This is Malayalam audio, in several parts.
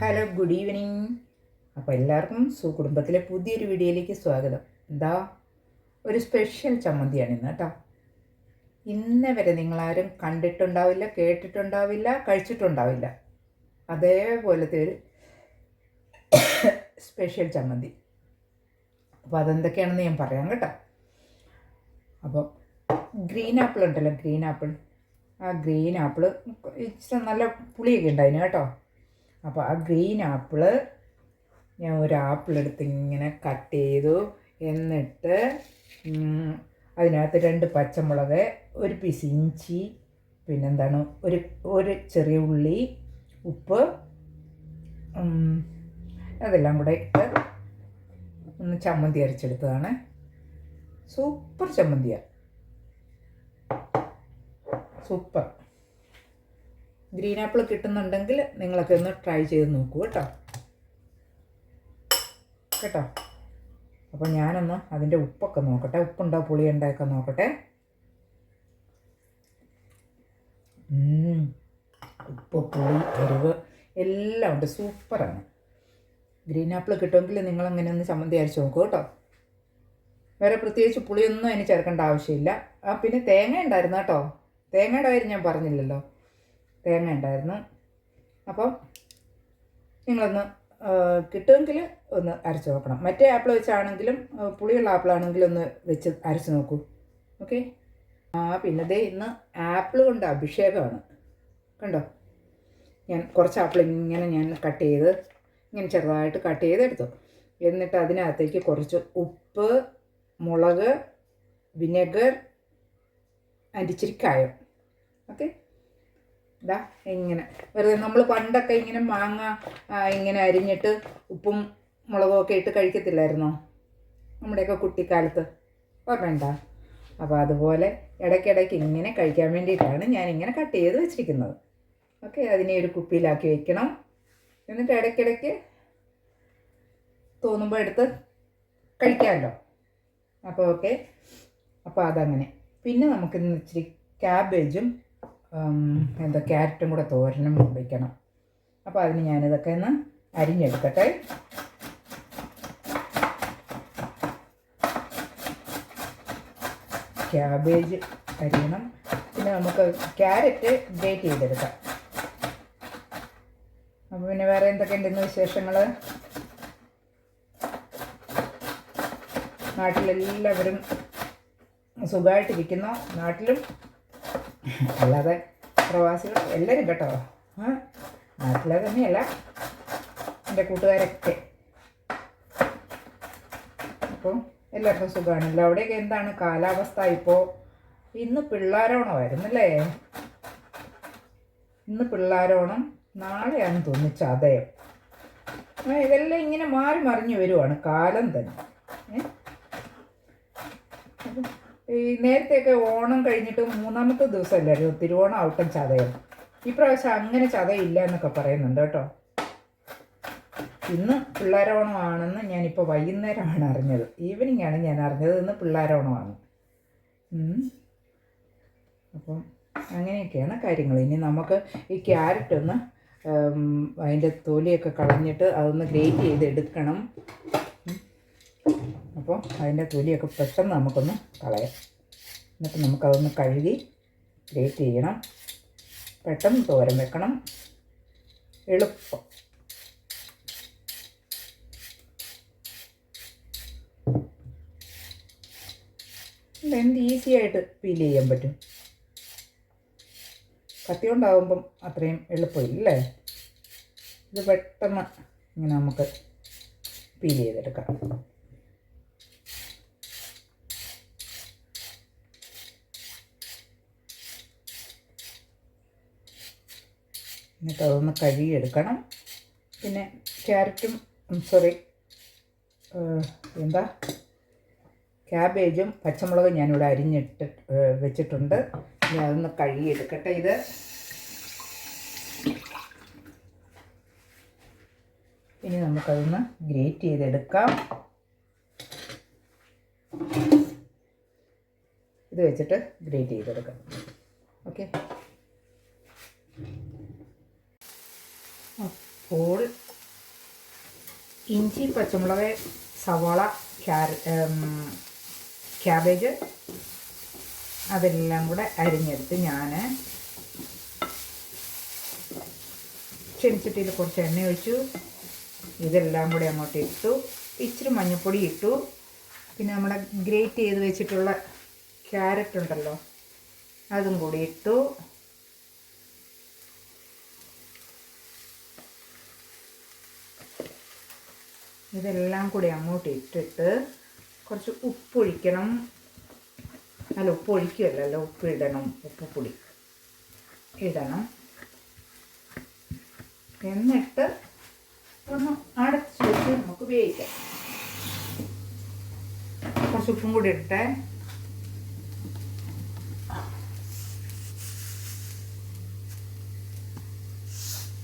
Hello good evening. അപ്പോൾ എല്ലാവർക്കും സുകുടുംബത്തിലെ പുതിയൊരു വീഡിയോയിലേക്ക് സ്വാഗതം. എന്താ ഒരു സ്പെഷ്യൽ ചമ്മന്തിയാണ് ഇന്ന് കേട്ടോ. ഇന്നേ വരെ നിങ്ങളാരും കണ്ടിട്ടുണ്ടാവില്ല കേട്ടിട്ടുണ്ടാവില്ല കഴിച്ചിട്ടുണ്ടാവില്ല. അതേപോലത്തെ ഒരു സ്പെഷ്യൽ ചമ്മന്തി. അപ്പോൾ അതെന്തൊക്കെയാണെന്ന് ഞാൻ പറയാം കേട്ടോ. അപ്പോൾ ഗ്രീൻ ആപ്പിൾ ഉണ്ടല്ലോ ഗ്രീൻ ആപ്പിൾ. ആ ഗ്രീൻ ആപ്പിൾ ഇച്ചിരി നല്ല പുളിയൊക്കെ ഉണ്ടായിരുന്നു കേട്ടോ. അപ്പോൾ ആ ഗ്രീൻ ആപ്പിൾ ഞാൻ ഒരു ആപ്പിൾ എടുത്ത് ഇങ്ങനെ കട്ട് ചെയ്തു. എന്നിട്ട് അതിനകത്ത് രണ്ട് പച്ചമുളക് ഒരു പീസ് ഇഞ്ചി പിന്നെന്താണ് ഒരു ഒരു ചെറിയ ഉള്ളി ഉപ്പ് അതെല്ലാം കൂടെ ഇട്ട് ഒന്ന് ചമ്മന്തി അരച്ചെടുത്തതാണ്. സൂപ്പർ ചമ്മന്തിയാണ് സൂപ്പർ. ഗ്രീൻ ആപ്പിൾ കിട്ടുന്നുണ്ടെങ്കിൽ നിങ്ങളൊക്കെ ഒന്ന് ട്രൈ ചെയ്ത് നോക്കൂ കേട്ടോ. കേട്ടോ? അപ്പോൾ ഞാനൊന്ന് അതിന്റെ ഉപ്പൊക്കെ നോക്കട്ടെ. ഉപ്പുണ്ടോ പുളിയുണ്ടോ നോക്കട്ടെ. ഉപ്പ് പുളി എരിവ് എല്ലാം ഉണ്ട്. സൂപ്പറാണ്. ഗ്രീൻ ആപ്പിൾ കിട്ടുമെങ്കിൽ നിങ്ങളങ്ങനെ ഒന്ന് ചമ്മന്തി അരച്ച് നോക്കൂ കേട്ടോ. വേറെ പ്രത്യേകിച്ച് പുളിയൊന്നും അതിന് ചേർക്കേണ്ട ആവശ്യമില്ല. ആ പിന്നെ തേങ്ങ ഉണ്ടായിരുന്നു കേട്ടോ. തേങ്ങയുടെ കാര്യം ഞാൻ പറഞ്ഞില്ലല്ലോ. തേങ്ങ ഉണ്ടായിരുന്നു. അപ്പം നിങ്ങളൊന്ന് കിട്ടുമെങ്കിൽ ഒന്ന് അരച്ച് നോക്കണം. മറ്റേ ആപ്പിൾ വെച്ചാണെങ്കിലും പുളിയുള്ള ആപ്പിളാണെങ്കിലും ഒന്ന് വെച്ച് അരച്ച് നോക്കൂ. ഓക്കെ? ആ പിന്നെ ദേ ഇന്ന് ആപ്പിൾ കൊണ്ട് അഭിഷേകമാണ്. കണ്ടോ? ഞാൻ കുറച്ച് ആപ്പിൾ ഇങ്ങനെ ഞാൻ കട്ട് ചെയ്ത് ഇങ്ങനെ ചെറുതായിട്ട് കട്ട് ചെയ്തെടുത്തു. എന്നിട്ട് അതിനകത്തേക്ക് കുറച്ച് ഉപ്പ് മുളക് വിനെഗർ അരിച്ചിരിക്കായം ഓക്കെ? ഇതാ ഇങ്ങനെ. വെറുതെ നമ്മൾ പണ്ടൊക്കെ ഇങ്ങനെ മാങ്ങ ഇങ്ങനെ അരിഞ്ഞിട്ട് ഉപ്പും മുളകും ഒക്കെ ഇട്ട് കഴിക്കത്തില്ലായിരുന്നോ? നമ്മുടെയൊക്കെ കുട്ടിക്കാലത്ത്. ഓർമ്മയുണ്ട? അപ്പോൾ അതുപോലെ ഇടയ്ക്കിടയ്ക്ക് ഇങ്ങനെ കഴിക്കാൻ വേണ്ടിയിട്ടാണ് ഞാൻ ഇങ്ങനെ കട്ട് ചെയ്ത് വെച്ചിരിക്കുന്നത്. ഓക്കെ അതിനെ ഒരു കുപ്പിയിലാക്കി വെക്കണം. എന്നിട്ട് ഇടയ്ക്കിടയ്ക്ക് തോന്നുമ്പോൾ എടുത്ത് കഴിക്കാമല്ലോ. അപ്പോൾ ഓക്കെ. അപ്പോൾ അതങ്ങനെ. പിന്നെ നമുക്കിന്ന് ഇച്ചിരി ക്യാബേജും എന്താ ക്യാരറ്റും കൂടെ തോരനും വയ്ക്കണം അപ്പോൾ അതിന് ഞാനിതൊക്കെ ഒന്ന് അരിഞ്ഞെടുക്കട്ടെ. ക്യാബേജ് അരിയണം. പിന്നെ നമുക്ക് ക്യാരറ്റ് ഗ്രേറ്റ് ചെയ്തെടുക്കാം. അപ്പോൾ പിന്നെ വേറെ എന്തൊക്കെ ഉണ്ടെന്ന് വിശേഷങ്ങൾ നാട്ടിലെല്ലാവരും സുഖമായിട്ടിരിക്കുന്നു നാട്ടിലും അല്ലാതെ പ്രവാസികൾ എല്ലാവരും കേട്ടോ. നാട്ടിലെ തന്നെയല്ല എന്റെ കൂട്ടുകാരൊക്കെ. അപ്പം എല്ലാവർക്കും സുഖമാണല്ലോ. അവിടെയൊക്കെ എന്താണ് കാലാവസ്ഥ ഇപ്പോൾ ഇന്ന് പിള്ളാരോണമായിരുന്നല്ലേ ഇന്ന് പിള്ളാരോണം നാളെയാണെന്ന് തോന്നുന്നു ചതയം. ഇതെല്ലാം ഇങ്ങനെ മാറി മറിഞ്ഞു വരുവാണ് കാലം തന്നെ ഏ? അപ്പം ഈ നേരത്തെയൊക്കെ ഓണം കഴിഞ്ഞിട്ട് മൂന്നാമത്തെ ദിവസമല്ലായിരുന്നു തിരുവോണം ഔട്ടം ചതയം. ഇപ്രാവശ്യം അങ്ങനെ ചതയില്ല എന്നൊക്കെ പറയുന്നുണ്ട് കേട്ടോ. ഇന്ന് പിള്ളേരോണമാണെന്ന് ഞാനിപ്പോൾ വൈകുന്നേരമാണ് അറിഞ്ഞത്. ഈവനിങ് ആണ് ഞാൻ അറിഞ്ഞത്. ഇന്ന് പിള്ളേരോണമാണ്. അപ്പം അങ്ങനെയൊക്കെയാണ് കാര്യങ്ങൾ. ഇനി നമുക്ക് ഈ ക്യാരറ്റ് ഒന്ന് അതിന്റെ തൊലിയൊക്കെ കളഞ്ഞിട്ട് അതൊന്ന് ഗ്രേറ്റ് ചെയ്ത് എടുക്കണം. അപ്പോൾ അതിന്റെ തൊലിയൊക്കെ പെട്ടെന്ന് നമുക്കൊന്ന് കളയാം. എന്നിട്ട് നമുക്കതൊന്ന് കഴുകി ഗ്രേറ്റ് ചെയ്യണം. പെട്ടെന്ന് തോരൻ വെക്കണം. എളുപ്പം. എന്ത് ഈസി ആയിട്ട് ഫീൽ ചെയ്യാൻ പറ്റും? കത്തി കൊണ്ടാവുമ്പം അത്രയും എളുപ്പമില്ലേ ഇത് പെട്ടെന്ന് ഇങ്ങനെ നമുക്ക് ഫീൽ ചെയ്തെടുക്കാം. എന്നിട്ട് അതൊന്ന് കഴുകിയെടുക്കണം. പിന്നെ ക്യാരറ്റും സോറി എന്താ? ക്യാബേജും പച്ചമുളകും ഞാനിവിടെ അരിഞ്ഞിട്ട് വെച്ചിട്ടുണ്ട്. ഇനി അതൊന്ന് കഴുകിയെടുക്കട്ടെ ഇത്. ഇനി നമുക്കതൊന്ന് ഗ്രേറ്റ് ചെയ്തെടുക്കാം. ഇത് വെച്ചിട്ട് ഗ്രേറ്റ് ചെയ്തെടുക്കാം. ഓക്കെ? അപ്പോൾ ഇഞ്ചി പച്ചമുളക് സവാള ക്യാബേജ് അതെല്ലാം കൂടെ അരിഞ്ഞെടുത്ത് ഞാൻ ചെടിച്ചട്ടിയിൽ കുറച്ച് എണ്ണ ഒഴിച്ചു. ഇതെല്ലാം കൂടെ അങ്ങോട്ട് ഇട്ടു. ഇച്ചിരി മഞ്ഞൾപ്പൊടി ഇട്ടു. പിന്നെ നമ്മുടെ ഗ്രേറ്റ് ചെയ്ത് വെച്ചിട്ടുള്ള ക്യാരറ്റ് ഉണ്ടല്ലോ അതും കൂടി ഇട്ടു. ഇതെല്ലാം കൂടി അങ്ങോട്ട് ഇട്ടിട്ട് കുറച്ച് ഉപ്പൊഴിക്കണം. അല്ല ഉപ്പ് ഒഴിക്കുമല്ലോ ഉപ്പ് ഇടണം ഉപ്പുപൊടി ഇടണം. എന്നിട്ട് ഒന്ന് അടച്ച് വെച്ച് നമുക്ക് ഉപയോഗിക്കാം കുറച്ച് ഉപ്പും കൂടി ഇട്ടേ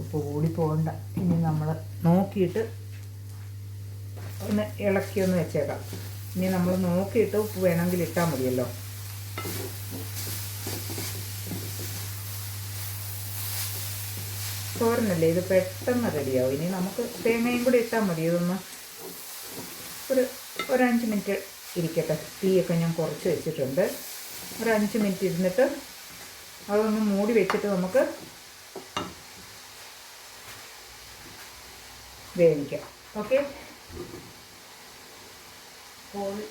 ഉപ്പ് കൂടി പോകണ്ട. ഇനി നമ്മൾ നോക്കിയിട്ട് ഒന്ന് ഇളക്കി ഒന്ന് വെച്ചേക്കാം. ഇനി നമ്മൾ നോക്കിയിട്ട് ഉപ്പ് വേണമെങ്കിൽ ഇട്ടാൽ മതിയല്ലോ. തോരനല്ലേ? ഇത് പെട്ടെന്ന് റെഡിയാവും. ഇനി നമുക്ക് തേങ്ങയും കൂടി ഇട്ടാൽ മതി. ഇതൊന്ന് ഒരു ഒരു അഞ്ച് മിനിറ്റ് ഇരിക്കട്ടെ. തീയൊക്കെ ഞാൻ കുറച്ച് വെച്ചിട്ടുണ്ട്. ഒരു അഞ്ച് മിനിറ്റ് ഇരുന്നിട്ട് അതൊന്ന് മൂടി വെച്ചിട്ട് നമുക്ക് വേവിക്കാം. ഓക്കെ? കോഴി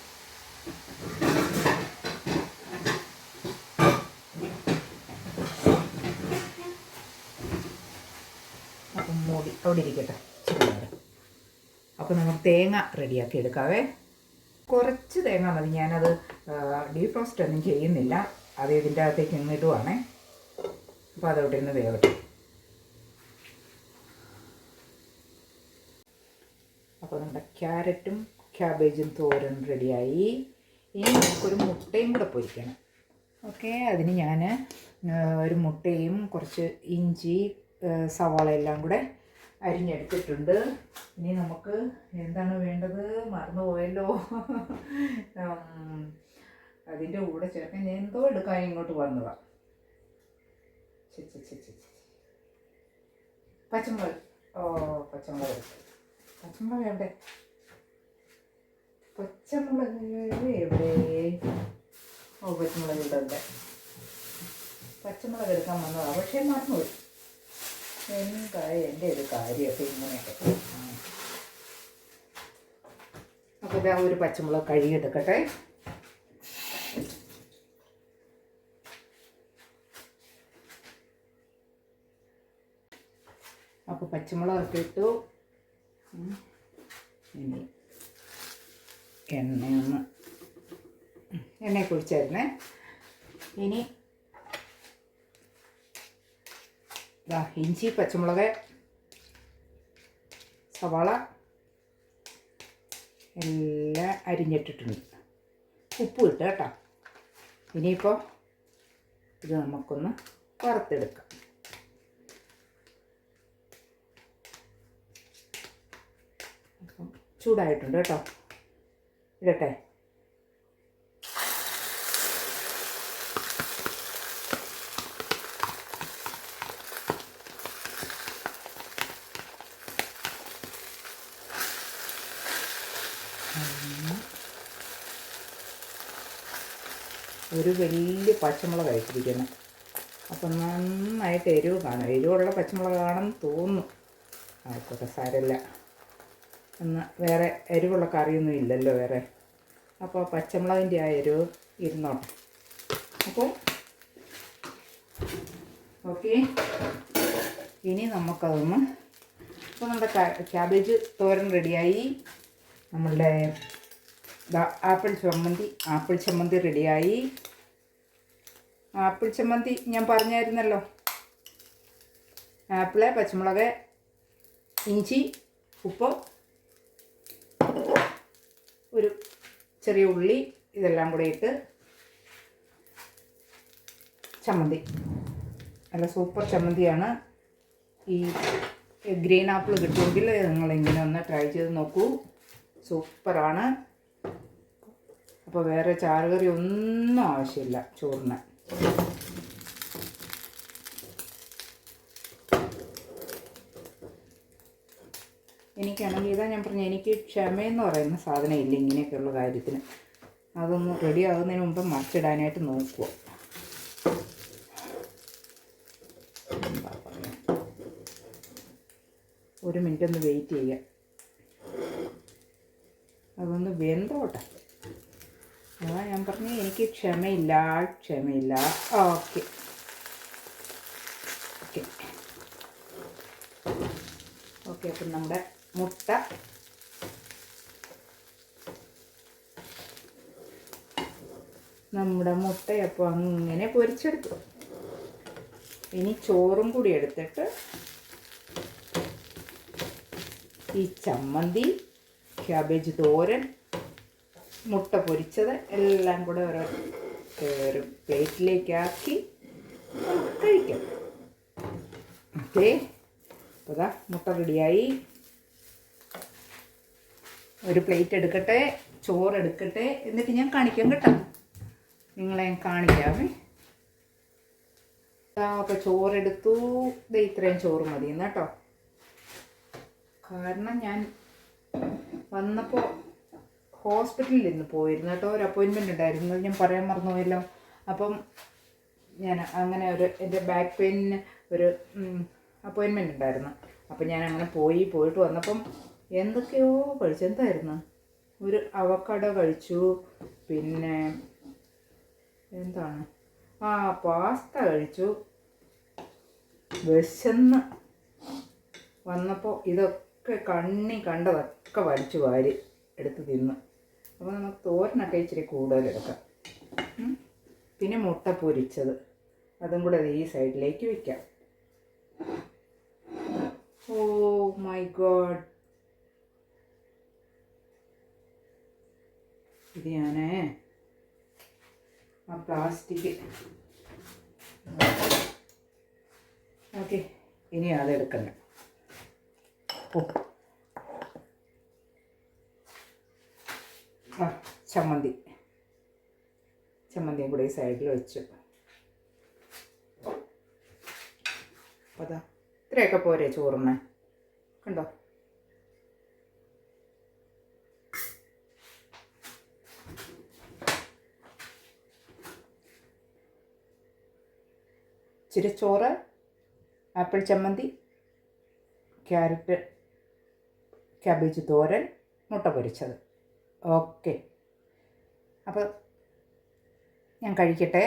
അപ്പം മൂടി അവിടെ ഇരിക്കട്ടെ. അപ്പോൾ നമുക്ക് തേങ്ങ റെഡിയാക്കി എടുക്കാവേ. കുറച്ച് തേങ്ങ മതി. ഞാനത് ഡീഫ്രോസ്റ്റ് ഒന്നും ചെയ്യുന്നില്ല. അത് ഇതിന്റെ അകത്തേക്ക് ഇങ്ങിടുവാണേ അപ്പോൾ അതവിടെ നിന്ന് വേവട്ടെ. അപ്പോൾ നമ്മുടെ ക്യാരറ്റും ക്യാബേജും തോരൻ റെഡിയായി. ഇനി നമുക്കൊരു മുട്ടയും കൂടെ പൊരിക്കണം. ഓക്കെ അതിന് ഞാൻ ഒരു മുട്ടയും കുറച്ച് ഇഞ്ചി സവാള എല്ലാം കൂടെ അരിഞ്ഞെടുത്തിട്ടുണ്ട്. ഇനി നമുക്ക് എന്താണ് വേണ്ടത്? മറന്നുപോയല്ലോ അതിന്റെ കൂടെ ചേർക്കാൻ ഞാൻ എന്തോ എടുക്കാൻ ഇങ്ങോട്ട് വന്നതാ. ഛെ, ഛെ, ഛെ, ഛെ, ഛെ. പച്ചമുളക്. ഓ പച്ചമുളക്. പച്ചമുളക് എവിടെ പച്ചമുളക് എവിടെ? ഓ പച്ചമുളക് ഇവിടെ ഉണ്ട്. പച്ചമുളക് എടുക്കാൻ വന്നതാണ് പക്ഷേ മറന്നുപോയി. എന്താ എന്റെ ഒരു കാര്യമൊക്കെ ഇങ്ങനെയൊക്കെ. അപ്പോൾ ഇതാ ഒരു പച്ചമുളക് കഴുകിയെടുക്കട്ടെ അപ്പോൾ പച്ചമുളകൊക്കെ ഇട്ടു. ഇനി എണ്ണയൊന്ന് എണ്ണയെ കുഴിച്ചായിരുന്നേ ഇനി ഇഞ്ചി പച്ചമുളക് സവാള എല്ലാം അരിഞ്ഞിട്ടിട്ടുണ്ട്. ഉപ്പ് ഇട്ട് കേട്ടോ. ഇനിയിപ്പോൾ ഇത് നമുക്കൊന്ന് വറുത്തെടുക്കാം. ചൂടായിട്ടുണ്ട് കേട്ടോ. ഇടട്ടെ. ഒരു വലിയ പച്ചമുളക് അയച്ചിരിക്കുന്നു അപ്പം നന്നായിട്ട് എരിവ് കാണും. എരിവുള്ള പച്ചമുളക് കാണും തോന്നുന്നു ആയിക്കോട്ടെ സാരമില്ല. എന്നാൽ വേറെ എരിവുള്ള കറിയൊന്നും ഇല്ലല്ലോ വേറെ. അപ്പോൾ പച്ചമുളകിന്റെ ആ എരിവ് ഇരുന്നോട്ടെ. അപ്പോൾ ഓക്കെ. ഇനി നമുക്കതൊന്ന് ഇപ്പോൾ നമ്മുടെ ക്യാബേജ് തോരൻ റെഡിയായി. നമ്മളുടെ ആപ്പിൾ ചമ്മന്തി ആപ്പിൾ ചമ്മന്തി റെഡിയായി. ആപ്പിൾ ചമ്മന്തി ഞാൻ പറഞ്ഞായിരുന്നല്ലോ. ആപ്പിൾ പച്ചമുളക് ഇഞ്ചി ഉപ്പ് ഒരു ചെറിയ ഉള്ളി ഇതെല്ലാം കൂടെ ഇട്ട് ചമ്മന്തി. നല്ല സൂപ്പർ ചമ്മന്തിയാണ്. ഈ ഗ്രീൻ ആപ്പിൾ കിട്ടുമെങ്കിൽ നിങ്ങളിങ്ങനെ ഒന്ന് ട്രൈ ചെയ്ത് നോക്കൂ. സൂപ്പറാണ്. അപ്പോൾ വേറെ ചാറുകറി ഒന്നും ആവശ്യമില്ല. ചോറിന്. എനിക്കാണെങ്കിൽ ഇതാ ഞാൻ പറഞ്ഞു എനിക്ക് ക്ഷമയെന്ന് പറയുന്ന സാധനം ഇല്ല ഇങ്ങനെയൊക്കെയുള്ള കാര്യത്തിന്. അതൊന്ന് റെഡി ആകുന്നതിന് മുമ്പ് മറിച്ചിടാനായിട്ട് നോക്കുക. ഒരു മിനിറ്റ് ഒന്ന് വെയിറ്റ് ചെയ്യാം അതൊന്ന് വെന്തോട്ടെ. അതാ ഞാൻ പറഞ്ഞു എനിക്ക് ക്ഷമയില്ല ക്ഷമയില്ല. ഓക്കെ. ഓക്കെ. ഓക്കെ അപ്പം നമ്മുടെ മുട്ട. നമ്മുടെ മുട്ടയപ്പം അങ്ങനെ പൊരിച്ചെടുത്തു. ഇനി ചോറും കൂടി എടുത്തിട്ട് ഈ ചമ്മന്തി ക്യാബേജ് തോരൻ മുട്ട പൊരിച്ചത് എല്ലാം കൂടെ ഒരു ഒരു പ്ലേറ്റിലേക്കാക്കി കഴിക്കാം. ഓക്കെ. അപ്പോൾ മുട്ട റെഡിയായി ഒരു പ്ലേറ്റ് എടുക്കട്ടെ ചോറ് എടുക്കട്ടെ എന്നിട്ട് ഞാൻ കാണിക്കാം കേട്ടോ. നിങ്ങളെ കാണിക്കാമേ അപ്പോൾ ചോറെടുത്തു. ദേ ഇത്രയും ചോറ് മതി എന്നാട്ടോ കാരണം ഞാൻ വന്നപ്പോൾ ഹോസ്പിറ്റലിൽ ഇന്ന് പോയിരുന്നു കേട്ടോ. ഒരു അപ്പോയിൻമെന്റ് ഉണ്ടായിരുന്നു. ഞാൻ പറയാൻ മറന്നുപോയല്ലോ. അപ്പം ഞാൻ അങ്ങനെ ഒരു എന്റെ ബാക്ക് പെയിനിന് ഒരു അപ്പോയിൻമെന്റ് ഉണ്ടായിരുന്നു. അപ്പം ഞാൻ അങ്ങനെ പോയി പോയിട്ട് വന്നപ്പം എന്തൊക്കെയോ കഴിച്ചു. എന്തായിരുന്നു? ഒരു അവക്കട കഴിച്ചു. പിന്നെ എന്താണ്? ആ പാസ്ത കഴിച്ചു. വിശന്ന് വന്നപ്പോൾ ഇതൊക്കെ കണ്ണി കണ്ടതൊക്കെ വലിച്ചു വാരി എടുത്ത് തിന്ന്. അപ്പോൾ നമുക്ക് തോരനൊക്കെ ഇച്ചിരി കൂടുതലെടുക്കാം. പിന്നെ മുട്ട പൊരിച്ചത്. അതും കൂടെ ഈ സൈഡിലേക്ക് വയ്ക്കാം ഓ മൈ ഗോഡ്. ഇത് ഞാനേ ആ പ്ലാസ്റ്റിക് ഓക്കെ ഇനി അതെടുക്കണം ഓ ആ ചമ്മന്തി. ചമ്മന്തിയും കൂടെ ഈ സൈഡിൽ വെച്ചു. അപ്പോൾ അതാ ഇത്രയൊക്കെ പോരെ ചോറുന്നേ കണ്ടോ? ഇച്ചിരി ചോറ് ആപ്പിൾ ചമ്മന്തി ക്യാരറ്റ് ക്യാബേജ് തോരൻ മുട്ട പൊരിച്ചത്. ഓക്കെ. അപ്പോൾ ഞാൻ കഴിക്കട്ടെ.